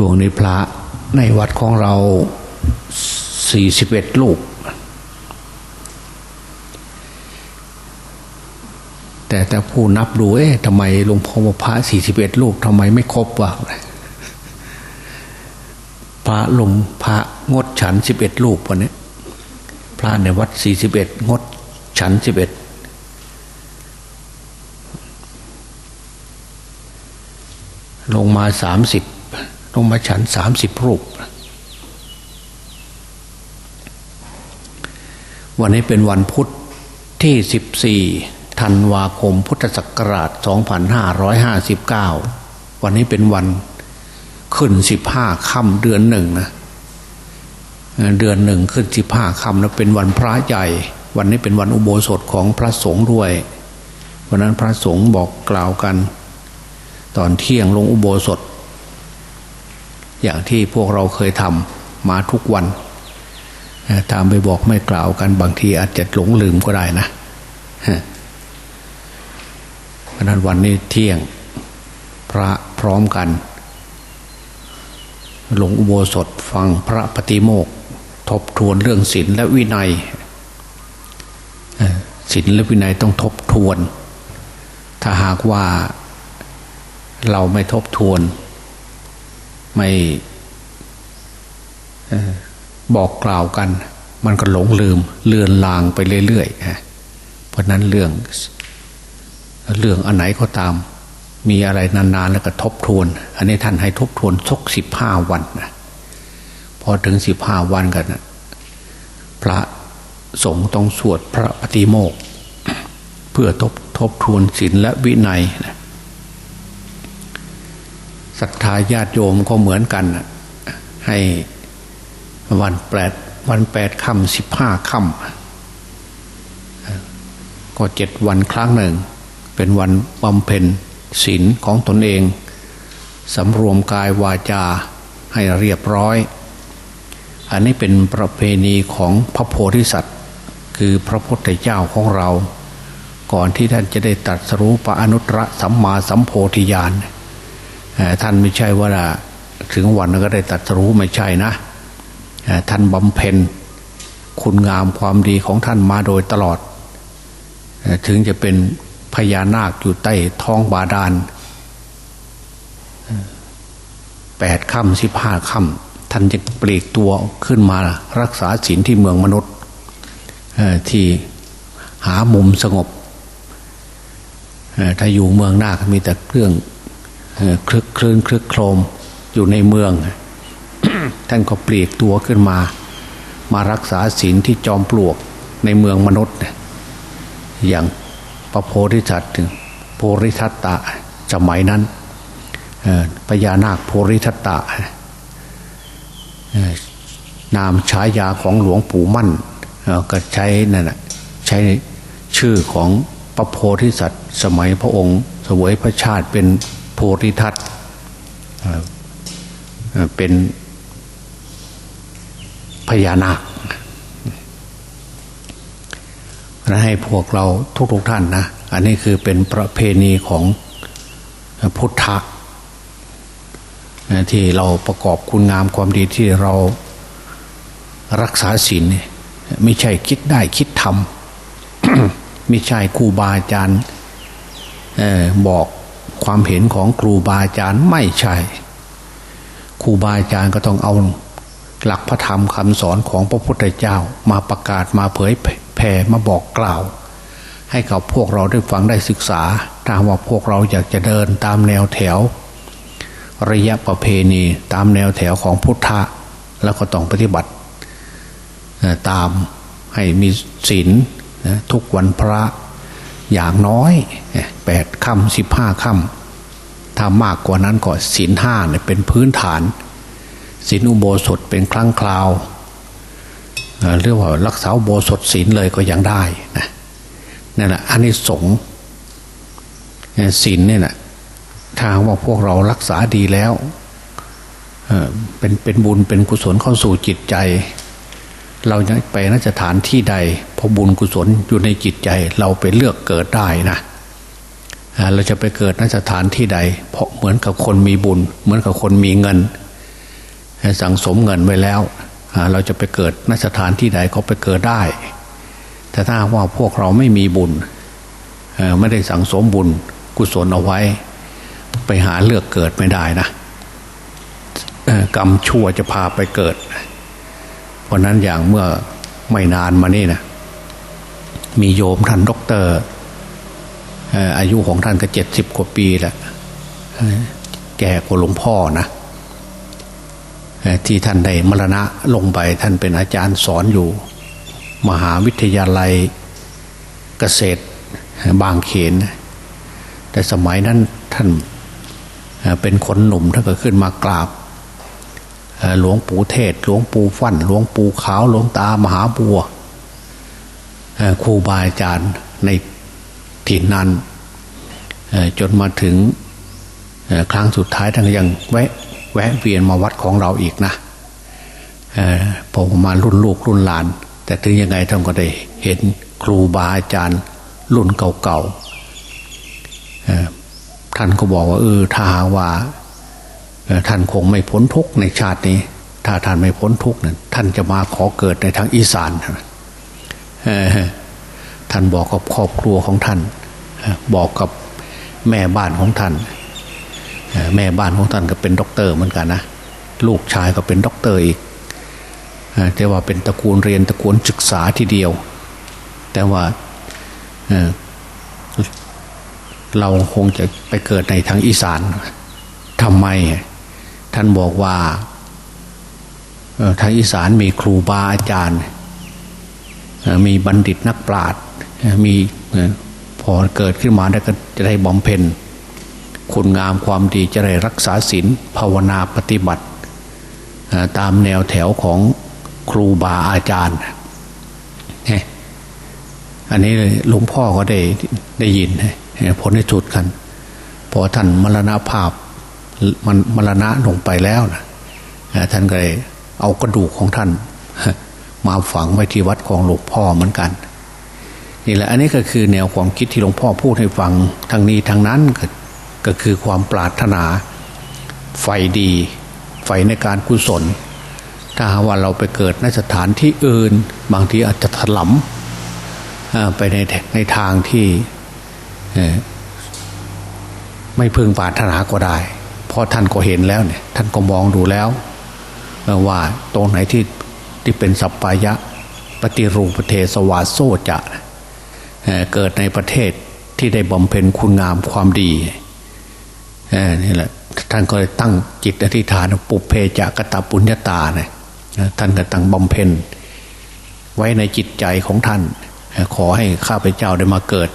ช่วงนี้พระในวัดของเราสี่สิบเอ็ดลูก แต่แต่ผู้นับดูเอ๊ะทำไมหลวงพ่อพระสี่สิบเอ็ดลูกทำไมไม่ครบวะพระลงพระงดฉันสิบเอ็ดลูกวันนี้พระในวัดสี่สิบเอ็ดงดฉันสิบเอ็ดลงมาสามสิบ ลงมาฉันสามสิบรูป วันนี้เป็นวันพุทธที่สิบสี่ธันวาคมพุทธศักราชสองพันห้าร้อยห้าสิบเก้าวันนี้เป็นวันขึ้นสิบห้าค่ำเดือนหนึ่งนะเดือนหนึ่งขึ้นสิบห้าค่ำนะเป็นวันพระใหญ่ วันนี้เป็นวันอุโบสถของพระสงฆ์ด้วย วันนั้นพระสงฆ์บอกกล่าวกัน ตอนเที่ยงลงอุโบสถ อย่างที่พวกเราเคยทำมาทุกวันตามไปบอกไม่กล่าวกันบางทีอาจจะหลงลืมก็ได้นะเพราะนั้นวันนี้เที่ยงพระพร้อมกันหลงอุโบสถฟังพระปฏิโมกทบทวนเรื่องศีลและวินัยศีลและวินัยต้องทบทวน ถ้าหากว่าเราไม่ทบทวน ไม่บอกกล่าวกัน มันก็หลงลืม เลือนลางไปเรื่อยๆเพราะนั้นเรื่อง เรื่องอันไหนก็ตาม มีอะไรนานๆแล้วก็ทบทวน อันนี้ท่านให้ทบทวนสักสิบห้าวันนะพอถึงสิบห้าวันกันนะพระสงฆ์ต้องสวดพระปฏิโมก เพื่อทบทบทวนศีลและวินัยนะ ศรัทธาญาติโยมก็เหมือนกันนะให้วันแปดวันแปดค่ำสิบห้าค่ำก็เจ็ดวันครั้งหนึ่ง เป็นวันบำเพ็ญศีลของตนเองสำรวมกายวาจาให้เรียบร้อย อันนี้เป็นประเพณีของพระโพธิสัตว์ คือพระพุทธเจ้าของเรา ก่อนที่ท่านจะได้ตัดสรู้ปะอนุตตรสัมมาสัมโพธิญาณ ท่านไม่ใช่ว่าถึงวันก็ได้ตัดสรู้ไม่ใช่นะท่านบำเพ็ญคุณงามความดีของท่านมาโดยตลอด ถึงจะเป็นพญานาคอยู่ใต้ท้องบาดาลแปดค่ำสิบห้าค่ำท่านจะปลีกตัวขึ้นมารักษาศีลที่เมืองมนุษย์ที่หามุมสงบถ้าอยู่เมืองนาคมีแต่เครื่อง คลึกคลื่นคลึกโครมอยู่ในเมือง ท่านก็เปลีกตัวขึ้นมา มารักษาศีลที่จอมปลวกในเมืองมนุษย์ อย่างพระโพธิสัตว์โพริทัตตะสมัยนั้นพญานาคโพริทัตตะนามฉายาของหลวงปู่มั่นก็ใช้นั่นแหะใช้ชื่อของพระโพธิสัตว์ สมัยพระองค์ สวยพระชาติเป็น โพธิทัตเป็นพญานาคให้พวกเราทุกๆท่านนะ อันนี้คือเป็นประเพณีของพุทธะที่เราประกอบคุณงามความดีที่เรารักษาศีลไม่ใช่คิดได้คิดทำไม่ใช่ครูบาอาจารย์บอก ความเห็นของครูบาอาจารย์ไม่ใช่ ครูบาอาจารย์ก็ต้องเอาหลักพระธรรมคำสอนของพระพุทธเจ้ามาประกาศมาเผยแผ่มาบอกกล่าว ให้กับพวกเราได้ฟังได้ศึกษาถ้าว่าพวกเราอยากจะเดินตามแนวแถว ระยะประเพณีตามแนวแถวของพุทธะแล้วก็ต้องปฏิบัติ ตามให้มีศีลทุกวันพระอย่างน้อยแปดค่ำสิบห้าค่ำ ถ้ามากกว่านั้นก็ศีลห้าเนี่ยเป็นพื้นฐานศีลอุโบสถเป็นครั้งคราวเรียกว่ารักษาโบสถศีลเลยก็ยังได้นะนั่นแหละอันนี้สงศีลเนี่ยนะถ้าว่าพวกเรารักษาดีแล้วเป็นเป็นบุญเป็นกุศลเข้าสู่จิตใจ เราจะไปนสถานที่ใด พอบุญกุศลอยู่ในจิตใจ เราไปเลือกเกิดได้นะ เราจะไปเกิดนสถานที่ใด เพราะเหมือนกับคนมีบุญ เหมือนกับคนมีเงินสั่งสมเงินไว้แล้ว เราจะไปเกิดนสถานที่ใดก็ไปเกิดได้ แต่ถ้าว่าพวกเราไม่มีบุญไม่ได้สั่งสมบุญกุศลเอาไว้ ไปหาเลือกเกิดไม่ได้นะกรรมชั่วจะพาไปเกิด เพราะนั้นอย่างเมื่อไม่นานมานี่นะมีโยมท่านด็อกเตอร์ อายุของท่านก็เจ็ดสิบกว่าปีแหละแก่กว่าหลวงพ่อนะที่ท่านได้มรณะลงไปท่านเป็นอาจารย์สอนอยู่ มหาวิทยาลัยเกษตรบางเขน แต่สมัยนั้นท่านเป็นคนหนุ่มท่านก็ขึ้นมากราบหลวงปู่เทศ หลวงปู่ฟั่นหลวงปู่ขาวหลวงตามหาบัวครูบาอาจารย์ใน ถิ่นนั้นจนมาถึงครั้งสุดท้ายท่านยังแวะแวะเวียนมาวัดของเราอีกนะเอ่อพอประมารุ่นลูกรุ่นหลาน แต่ถึงยังไงท่านก็ได้เห็นครูบาอาจารย์รุ่นเก่าๆท่านก็บอกว่าเออถ้าหาว่าท่านคงไม่พ้นทุกข์ในชาตินี้ ถ้าท่านไม่พ้นทุกข์นั้นท่านจะมาขอเกิดในทางอีสานท่านบอกกับครอบครัวของท่าน บอกกับแม่บ้านของท่าน แม่บ้านของท่านก็เป็นด็อกเตอร์เหมือนกันนะลูกชายก็เป็นด็อกเตอร์อีกแต่ว่าเป็นตระกูลเรียนตระกูลศึกษาทีเดียว แต่ว่าเราคงจะไปเกิดในทางอีสานทำไม ท่านบอกว่าทางอีสานมีครูบาอาจารย์ มีบัณฑิตนักปราชญ์มี อ่อพอเกิดขึ้นมาได้ก็จะได้บำเพ็ญคุณงามความดีจะได้รักษาศีลภาวนาปฏิบัติ ตามแนวแถวของครูบาอาจารย์เนี่ยอันนี้หลวงพ่อก็ได้ได้ยินนะผลในจุดกัน พอท่านมรณภาพมันมรณะลงไปแล้วนะท่านก็เลยเอากระดูกของท่าน มาฝังไว้ที่วัดของหลวงพ่อเหมือนกัน นี่แหละอันนี้ก็คือแนวความคิดที่หลวงพ่อพูดให้ฟังทางนี้ทางนั้นก็ก็คือความปรารถนาไฟดีไฟในการกุศล ถ้าหากว่าเราไปเกิดในสถานที่อื่น บางทีอาจจะถลำเอ่อไปในในทางที่ไม่พึงปรารถนาก็ได้ เพราะท่านก็เห็นแล้วเนี่ยท่านก็มองดูแล้ว ว่าตรงไหนที่ที่เป็นสัปปายะ ปฏิรูปเทสวาโซจะ เกิดในประเทศที่ได้บำเพ็ญคุณงามความดีนี่แหละท่านก็เลยตั้งจิตอธิษฐานปุเพจะกตะปุญญาตาเนี่ยท่านก็ตั้งบำเพ็ญไว้ในจิตใจของท่าน ขอให้ข้าพเจ้าได้มาเกิด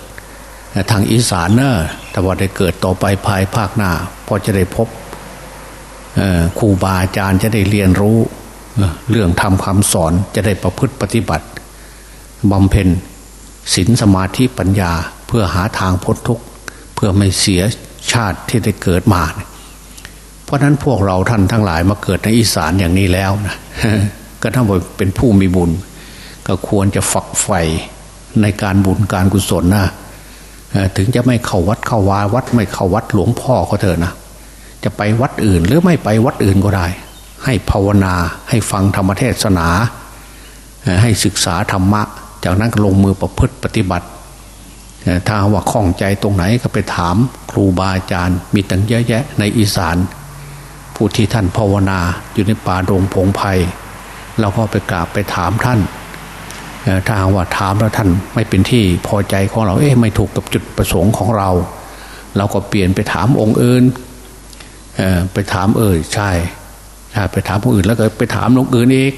ทางอีสานเนอะแต่ว่าได้เกิดต่อไปภายภาคหน้าพอจะได้พบครูบาอาจารย์จะได้เรียนรู้เอ่อเรื่องทำคำสอนจะได้ประพฤติปฏิบัติบำเพ็ญ ศีลสมาธิปัญญาเพื่อหาทางพ้นทุกข์เพื่อไม่เสียชาติที่ได้เกิดมา เพราะนั้นพวกเราท่านทั้งหลายมาเกิดในอีสานอย่างนี้แล้วนะก็ถ้าว่าเป็นผู้มีบุญ ก็ควรจะฝักใฝ่ในการบุญการกุศลนะถึงจะไม่เข้าวัดเข้าวาวัดไม่เข้าวัดหลวงพ่อก็เถอะนะจะไปวัดอื่นหรือไม่ไปวัดอื่นก็ได้ ให้ภาวนาให้ฟังธรรมเทศนา ให้ศึกษาธรรมะ จากนั้นก็ลงมือประพฤติปฏิบัติถ้าว่าข้องใจตรงไหนก็ไปถามครูบาอาจารย์ มีตั้งเยอะแยะในอีสาน ผู้ที่ท่านภาวนาอยู่ในป่าดงพงไพ่เราก็ไปกราบไปถามท่านถ้าว่าถามแล้วท่านไม่เป็นที่พอใจของเราเอ๊ะไม่ถูกกับจุดประสงค์ของเรา เราก็เปลี่ยนไปถามองค์อื่นเอ่อไปถามเออใช่ใช่ไปถามองค์อื่นแล้วก็ไปถามองค์อื่นอีก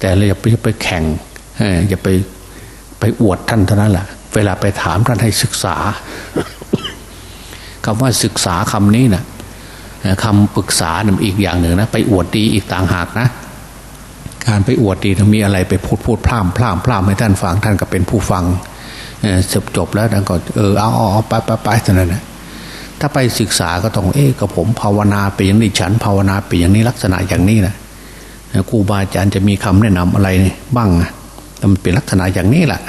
แต่เราอย่าไปแข่ง อย่าไปไปอวดท่านเท่านั้นแหละเวลาไปถามท่านให้ศึกษาคำว่าศึกษาคำนี้นะ่ะคำปรึกษานะอีกอย่างหนึ่งนะไปอวดดีอีกต่างหากนะ การไปอวดดีถ้ามีอะไรไปพูดพูดพร่ำพร่ำพร่ำให้ท่านฟังท่านก็เป็นผู้ฟังเอ่อจบจบแล้วท่านก็เออเอาเอาเอไปไปไปเท่านั้นนะถ้าไปศึกษาก็ต้องเอ๊ะกับผมภาวนาไปอย่างนี้ฉันภาวนาไปอย่างนี้ลักษณะอย่างนี้นะครูบาอาจารย์จะมีคำแนะนำอะไรบ้างนะ มันเป็นลักษณะอย่างนี้แหละ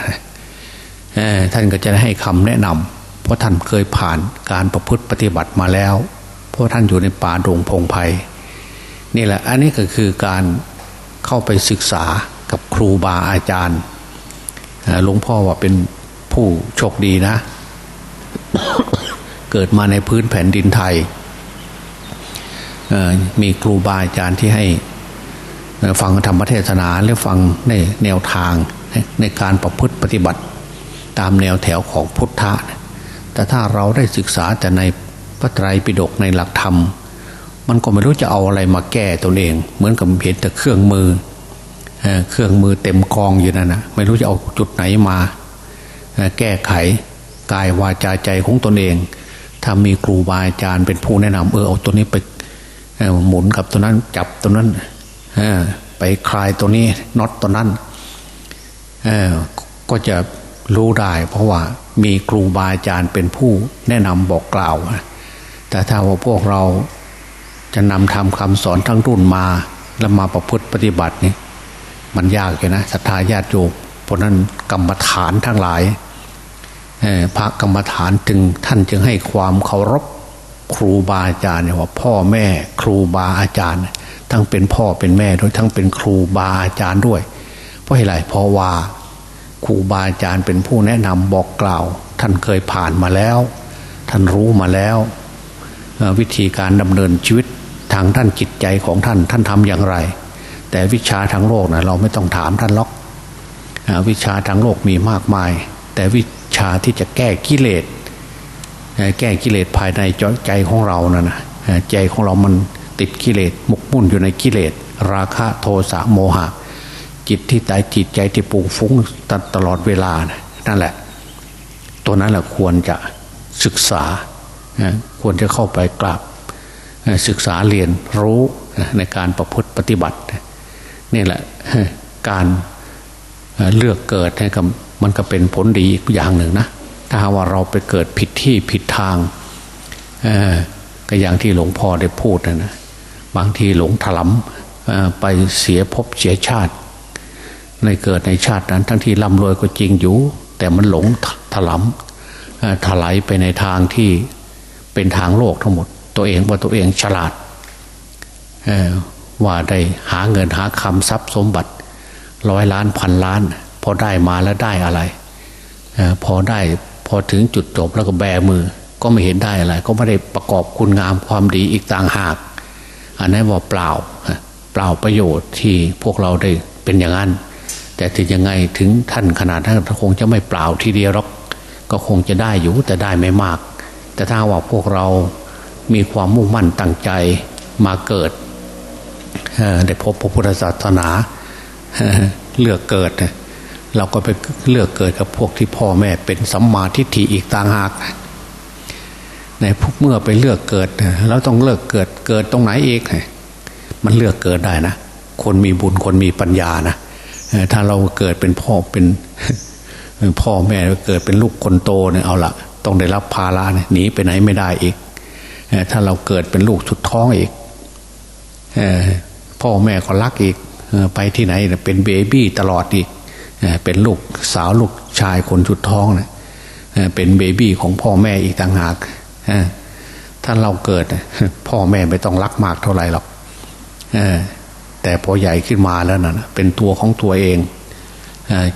ท่านก็จะได้ให้คำแนะนำเพราะท่านเคยผ่านการประพฤติปฏิบัติมาแล้ว เพราะท่านอยู่ในป่าดงพงไพ่นี่แหละ อันนี้ก็คือการเข้าไปศึกษากับครูบาอาจารย์หลวงพ่อว่าเป็นผู้โชคดีนะ เกิดมาในพื้นแผ่นดินไทยมีครูบาอาจารย์ที่ให้ ฟังธรรมเทศนาและฟังในแนวทางในการประพฤติปฏิบัติ ตามแนวแถวของพุทธะ แต่ถ้าเราได้ศึกษาแต่ในพระไตรปิฎกในหลักธรรม มันก็ไม่รู้จะเอาอะไรมาแก้ตัวเอง เหมือนกับเห็นแต่เครื่องมือเครื่องมือเต็มกองอยู่นั่นนะไม่รู้จะเอาจุดไหนมา แก้ไขกายวาจาใจของตนเอง ถ้ามีครูบาอาจารย์เป็นผู้แนะนำเออเอาตัวนี้ไปหมุนกับตัวนั้นจับตัวนั้น ไปคลายตัวนี้น็อตตัวนั้นก็จะรู้ได้ เพราะว่ามีครูบาอาจารย์เป็นผู้แนะนำบอกกล่าว แต่ถ้าว่าพวกเราจะนำทำคำสอนทั้งรุ่นมา แล้วมาประพฤติปฏิบัตินี่มันยากเลยนะศรัทธาญาติโยมเพราะนั้นกรรมฐานทั้งหลายพระกรรมฐานจึงท่านจึงให้ความเคารพครูบาอาจารย์ว่าพ่อแม่ครูบาอาจารย์ ทั้งเป็นพ่อเป็นแม่ด้วยทั้งเป็นครูบาอาจารย์ด้วย เพราะอะไรเพราะว่าครูบาอาจารย์เป็นผู้แนะนำบอกกล่าว ท่านเคยผ่านมาแล้ว ท่านรู้มาแล้ว วิธีการดำเนินชีวิตทางท่านจิตใจของท่านท่านทำอย่างไร แต่วิชาทางโลกนะเราไม่ต้องถามท่านล็อกวิชาทางโลกมีมากมาย แต่วิชาที่จะแก้กิเลสแก้กิเลสภายในใจของเรานะนะใจของเรามัน ติดกิเลสหมกมุ่นอยู่ในกิเลสราคะโทสะโมหะ จิตที่ใจจิตใจที่ปุงฟุ้งตตลอดเวลานะนั่นแหละ ตัวนั้นแหละควรจะศึกษาควรจะเข้าไปกราบศึกษาเรียนรู้ในการประพฤติปฏิบัตินี่แหละการเลือกเกิดให้กับมันก็เป็นผลดีอีกอย่างหนึ่งนะ ถ้าว่าเราไปเกิดผิดที่ผิดทางก็อย่างที่หลวงพ่อได้พูดนะนะ บางทีหลงถลำไปเสียภพเสียชาติ ในเกิดในชาตินั้น ทั้งที่ร่ำรวยก็จริงอยู่ แต่มันหลงถลำถลายไปในทางที่เป็นทางโลกทั้งหมด ตัวเองว่าตัวเองฉลาดว่าได้หาเงินหาคำทรัพย์สมบัติร้อยล้านพันล้าน พอได้มาแล้วได้อะไรพอได้พอถึงจุดจบแล้วก็แบมือ ก็ไม่เห็นได้อะไร ก็ไม่ได้ประกอบคุณงามความดีอีกต่างหาก อันนั้นว่าเปล่าเปล่าประโยชน์ที่พวกเราได้เป็นอย่างนั้น แต่ถึงยังไงถึงท่านขนาดท่านคงจะไม่เปล่าทีเดียวหรอกก็คงจะได้อยู่แต่ได้ไม่มาก แต่ถ้าว่าพวกเรามีความมุ่งมั่นตั้งใจมาเกิดได้พบพระพุทธศาสนาเลือกเกิด เราก็ไปเลือกเกิดกับพวกที่พ่อแม่เป็นสัมมาทิฏฐิอีกต่างหาก ในพวกเมื่อไปเลือกเกิดเราต้องเลือกเกิดเกิดตรงไหนอีกมันเลือกเกิดได้นะคนมีบุญคนมีปัญญานะถ้าเราเกิดเป็นพ่อเป็นพ่อแม่เกิดเป็นลูกคนโตเนี่ยเอาละต้องได้รับภาระเนี่ยหนีไปไหนไม่ได้อีกถ้าเราเกิดเป็นลูกชุดท้องอีกพ่อแม่ก็รักอีกไปที่ไหนเป็นเบบี้ตลอดอีกเป็นลูกสาวลูกชายคนชุดท้องเนะเป็นเบบี้ของพ่อแม่อีกต่างหาก ถ้าเราเกิด พ่อแม่ไม่ต้องรักมากเท่าไหร่หรอกแต่พอใหญ่ขึ้นมาแล้วนะ่ะเป็นตัวของตัวเอง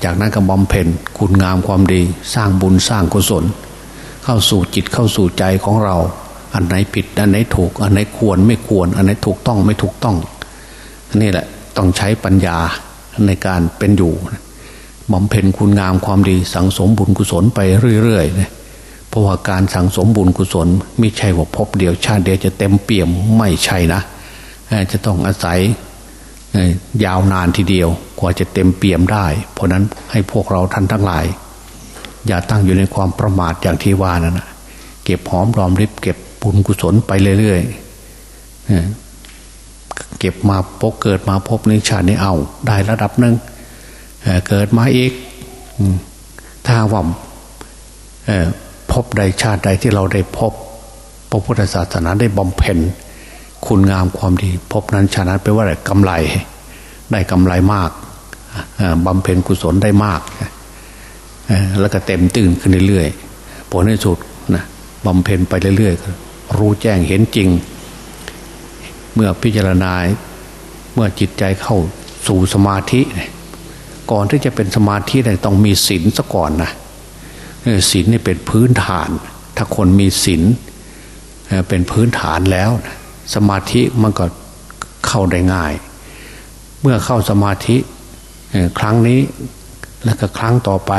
จากนั้นก็บำเพ็ญคุณงามความดี สร้างบุญสร้างกุศล เข้าสู่จิตเข้าสู่ใจของเรา อันไหนผิด อันไหนถูก อันไหนควรไม่ควร อันไหนถูกต้องไม่ถูกต้องนี่แหละต้องใช้ปัญญาในการเป็นอยู่บำเพ็ญคุณงามความดีสังสมบุญกุศลไปเรื่อยๆนะ เพราะว่าการสั่งสมบุญกุศลไม่ใช่ว่าพบเดียวชาติเดียวจะเต็มเปี่ยมไม่ใช่นะ จะต้องอาศัยยาวนานทีเดียวกว่าจะเต็มเปี่ยมได้ เพราะนั้นให้พวกเราท่านทั้งหลาย อย่าตั้งอยู่ในความประมาทอย่างที่ว่านั่นนะเก็บหอมรอมริบเก็บบุญกุศลไปเรื่อยๆเก็บมาพบเกิดมาพบในชาตินี้เอา ได้ระดับหนึ่งเกิดมาอีกถ้าว่า พบใดชาติใดที่เราได้พบ พระพุทธศาสนาได้บำเพ็ญคุณงามความดี พบนั้นชาตินั้นแปลว่าอะไรกำไร ได้กำไรมากบำเพ็ญกุศลได้มาก แล้วก็เต็มตื่นขึ้นเรื่อยๆผลในสุดนะบำเพ็ญไปเรื่อยๆ รู้แจ้งเห็นจริง เมื่อพิจารณาเมื่อจิตใจเข้าสู่สมาธิ ก่อนที่จะเป็นสมาธิต้องมีศีลซะก่อนนะ ศีลนี่เป็นพื้นฐาน ถ้าคนมีศีลเป็นพื้นฐานแล้ว สมาธิมันก็เข้าได้ง่าย เมื่อเข้าสมาธิครั้งนี้แล้วก็ครั้งต่อไป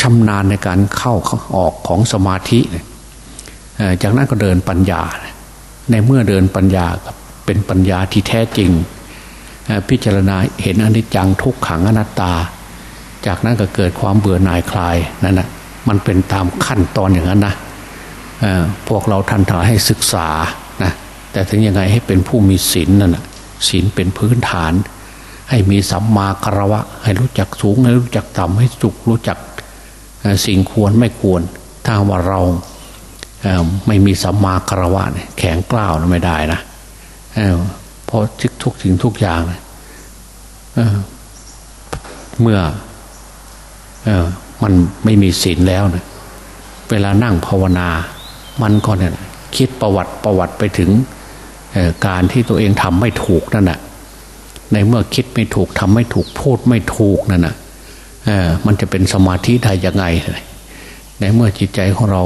ชำนาญในการเข้าออกของสมาธิ จากนั้นก็เดินปัญญา ในเมื่อเดินปัญญาเป็นปัญญาที่แท้จริง พิจารณาเห็นอนิจจังทุกขังอนัตตา จากนั้นก็เกิดความเบื่อหน่ายคลายนั่นนะมันเป็นตามขั้นตอนอย่างนั้นนะพวกเราทันถายให้ศึกษานะแต่ถึงยังไงให้เป็นผู้มีศีลนั่นนะศีลเป็นพื้นฐาน ให้มีสัมมาคารวะ ให้รู้จักสูงให้รู้จักต่ำให้สุขรู้จักสิ่งควรไม่ควร ถ้าว่าเราไม่มีสัมมาคารวะแข็งกล้าวไม่ได้นะเพราะทุกสิ่งทุกอย่างเมื่อ มันไม่มีศีลแล้วนะเวลานั่งภาวนา มันก็เนี่ยคิดประวัติประวัติไปถึงการที่ตัวเองทำไม่ถูกนั่นแหะในเมื่อคิดไม่ถูกทำไม่ถูกพูดไม่ถูกนั่นแหะมันจะเป็นสมาธิได้ยังไง ในเมื่อจิตใจของเรา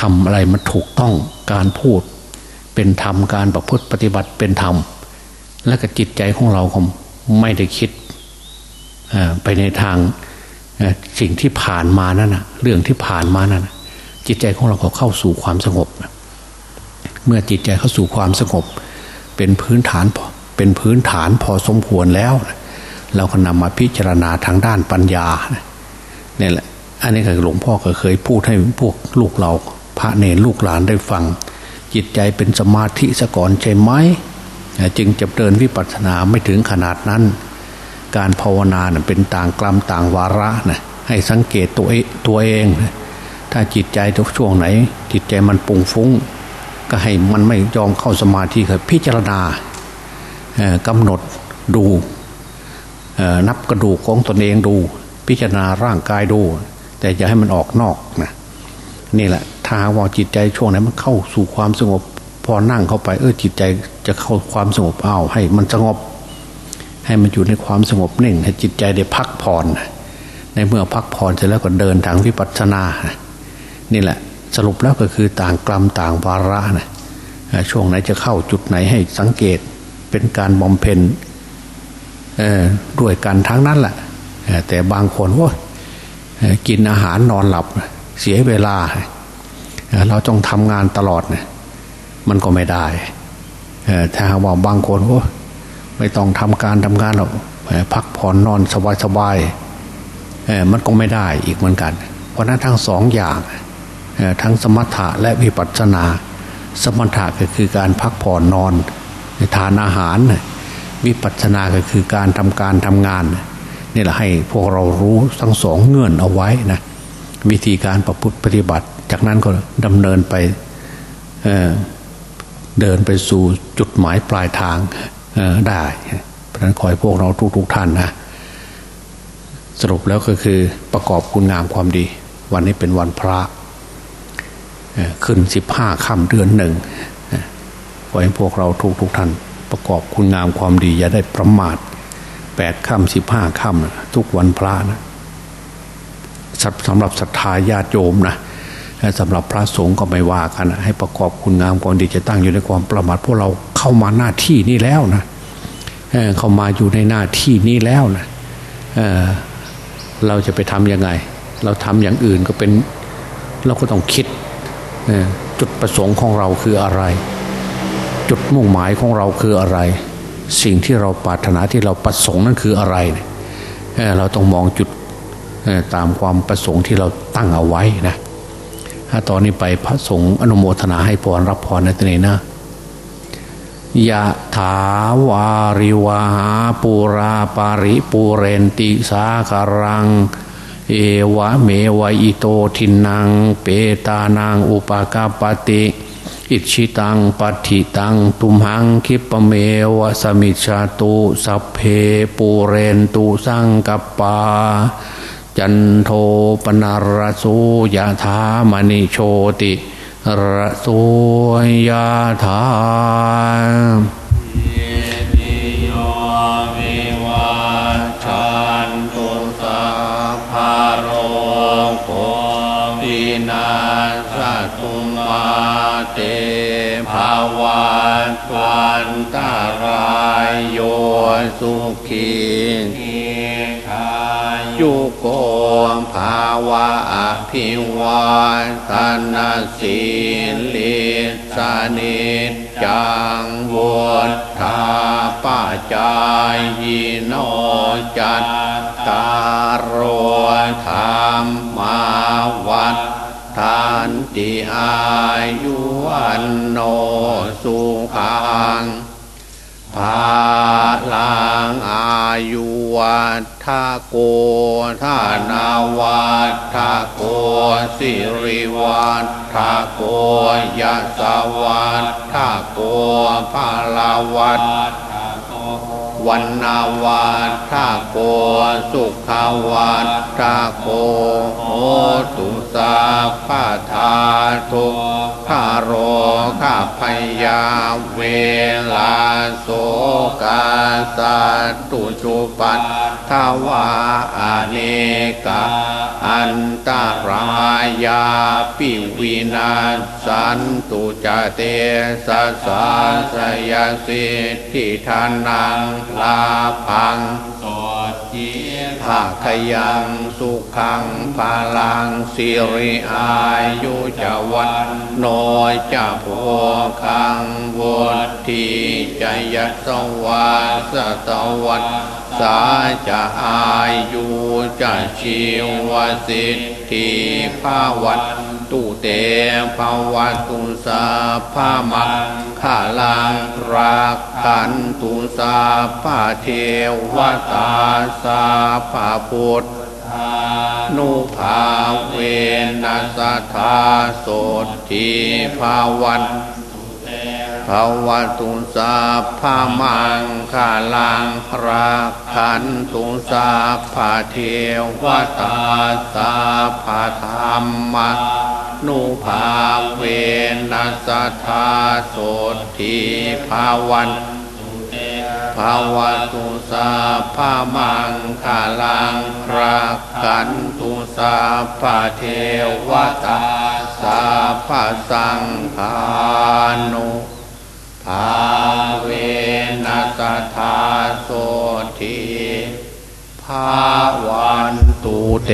ทำอะไรมันถูกต้องการพูด เป็นธรรมการประพฤติปฏิบัติเป็นธรรม และก็จิตใจของเราไม่ได้คิดไปในทาง สิ่งที่ผ่านมานั่นนะเรื่องที่ผ่านมานั่นจิตใจของเราก็เข้าสู่ความสงบ เมื่อจิตใจเข้าสู่ความสงบ เป็นพื้นฐานเป็นพื้นฐานพอสมควรแล้ว เราก็นำมาพิจารณาทางด้านปัญญาเนี่ยแหละ อันนี้ก็หลวงพ่อก็เคยพูดให้พวกลูกเราพระเนรลูกหลานได้ฟัง จิตใจเป็นสมาธิสก่อนใช่ไหมจึงจะเดินวิปัสสนาไม่ถึงขนาดนั้น การภาวนาเป็นต่างกลัมต่างวาระนะให้สังเกตตัวเองตัวเองถ้าจิตใจทุกช่วงไหน จิตใจมันปุ่งฟุ้ง ก็ให้มันไม่ยอมเข้าสมาธิคือพิจารณากำหนดดูนับกระดูกของตนเองดู พิจารณาร่างกายดู แต่อย่าให้มันออกนอกนะนี่แหละถ้าว่าจิตใจช่วงไหนมันเข้าสู่ความสงบ พอนั่งเข้าไปเออจิตใจจะเข้าความสงบเอาให้มันสงบ ให้มันอยู่ในความสงบนิ่ง ให้จิตใจได้พักผ่อนในเมื่อพักผ่อนเสร็จแล้วก็เดินทางวิปัสสนานี่แหละ สรุปแล้วก็คือต่างกลัมต่างวาระนะช่วงไหนจะเข้าจุดไหนให้สังเกตเป็นการบำเพ็ญด้วยกันทั้งนั้นแหละแต่บางคนว่ากินอาหารนอนหลับเสียเวลา เราต้องทำงานตลอดเนี่ยมันก็ไม่ได้ถ้าว่าบางคนว่า ไม่ต้องทำการทำงานหรอกพักผ่อนนอนสบายสบายมันก็ไม่ได้อีกเหมือนกัน เพราะนั้นทั้งสองอย่างทั้งสมถะและวิปัสสนา สมถะก็คือการพักผ่อนนอนทานอาหาร วิปัสสนาก็คือการทำการทำงานนี่แหละให้พวกเรารู้ทั้งสองเงื่อนเอาไว้นะวิธีการประพฤติปฏิบัติ จากนั้นก็ดำเนินไปเเดินไปสู่จุดหมายปลายทาง ได้เพราะนั้นขอให้พวกเราทุกๆท่านนะสรุปแล้วก็คือประกอบคุณงามความดี วันนี้เป็นวันพระขึ้นสิบห้าค่ำเดือนหนึ่งขอให้พวกเราทุกทุกท่าน ประกอบคุณงามความดี อย่าได้ประมาทแปดค่ำสิบห้าค่ำทุกวันพระนะสำหรับศรัทธาญาติโยมนะ สำหรับพระสงฆ์ก็ไม่ว่ากันให้ประกอบคุณงามความดีจะตั้งอยู่ในความประมาทพวกเราเข้ามาหน้าที่นี้แล้วนะเเข้ามาอยู่ในหน้าที่นี้แล้วนะเเราจะไปทำยังไง เราทำอย่างอื่นก็เป็นเราก็ต้องคิดจุดประสงค์ของเราคืออะไร จุดมุ่งหมายของเราคืออะไร สิ่งที่เราปรารถนาที่เราประสงค์นั้นคืออะไรเราต้องมองจุดตามความประสงค์ที่เราตั้งเอาไว้นะ ตอนนี้ไปพระสงฆ์อนุโมทนาให้พรรับพรในตัวนี้นะยะถาวาริวาปูราปาริปูเรนติสาคารัง เอวะเมวะอิโตทินัง เปตานังอุปกาปติ อิชิตังปัติตัง ตุมหังคิปเมวะสมิชาตุสัพเพปูเรนตุสังกปา จันโทปนารสูยะธามณิโชติระโสยธาโยวิวัชชันตุสัพพะโรโควินาศตุมาเตภวันตวันตารายโยสุขี ยุโกภาวะอภิวาทนาสีลิสานิจังวุฒาปัจายโนจัตตารโอธรรมาวัฏทานติอายุวันโนสุขัง ภาลังอายุวัฏโกธานาวัฏโกสิริวัฏโกยัสวัฏโกภาลาวัฏวันนาวัฏโกสุขวัฏโกโหตุสาพาธาทุกขาโรข้าพยาเวลาโสกาสัตุจุปัตทวาอเนกาอันตรายาปิวินาสันตุจเตสะสาสยสิทธิทานังลาพังสดจีาคยังสุขังพาลังสิริอายุจวัน โนจะโพคังวุทีจยัสวาสตวัตสาจะอายุจะชีวสิทธิภาวัต ตุเตภาวตุสาภามังขาลังรักขันตุสาภาเทวตาสาภาพุทธนุภาเวนัสธาโสติภาวัน ภาวตุสาภามังคาลังรักขันตุสาภาเทวตาสาภาธรรมนุภาเวนัสธาโสทีภาวันภาวตุสาภามังคาลังรักขันตุสาภาเทวตาสาภาสังฆานุาเวนัสธาโสทีภาวันตุเต